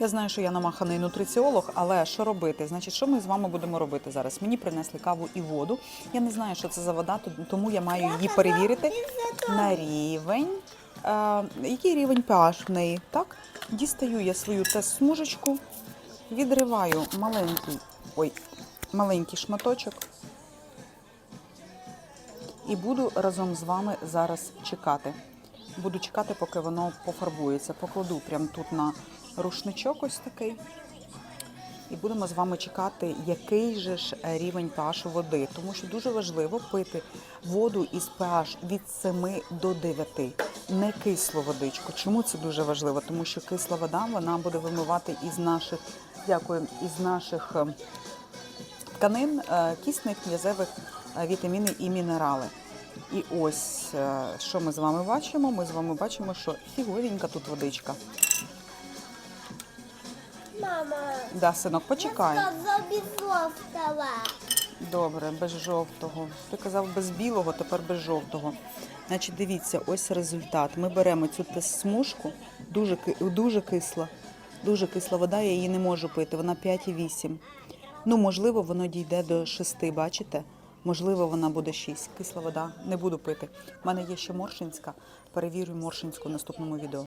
Я знаю, що я намаханий нутриціолог, але що робити? Значить, що ми з вами будемо робити зараз? Мені принесли каву і воду. Я не знаю, що це за вода, тому я маю її перевірити на рівень. Е, який рівень pH в неї? Так? Дістаю я свою тест-смужечку, відриваю маленький, ой, маленький шматочок. І буду разом з вами зараз чекати. Буду чекати, поки воно пофарбується. Покладу прямо тут на рушничок ось такий. І будемо з вами чекати, який же ж е, рівень pH води. Тому що дуже важливо пити воду із pH від 7 до 9, не кислу водичку. Чому це дуже важливо? Тому що кисла вода вона буде вимивати із наших, дякую, із наших е, тканин е, кисних, м'язевих е, вітаміни і мінерали. І ось е, що ми з вами бачимо? Ми з вами бачимо, що фіговенька тут водичка. Мама, Да, синок, почекай. я сказав без жовтого. Добре, без жовтого. Ти казав без білого, тепер без жовтого. Значить, дивіться, ось результат. Ми беремо цю тест-смужку, дуже, дуже кисла. Дуже кисла вода, я її не можу пити. Вона 5,8. Ну, можливо, воно дійде до 6, бачите? Можливо, вона буде 6. Кисла вода не буду пити. У мене є ще моршинська. Перевірю моршинську в наступному відео.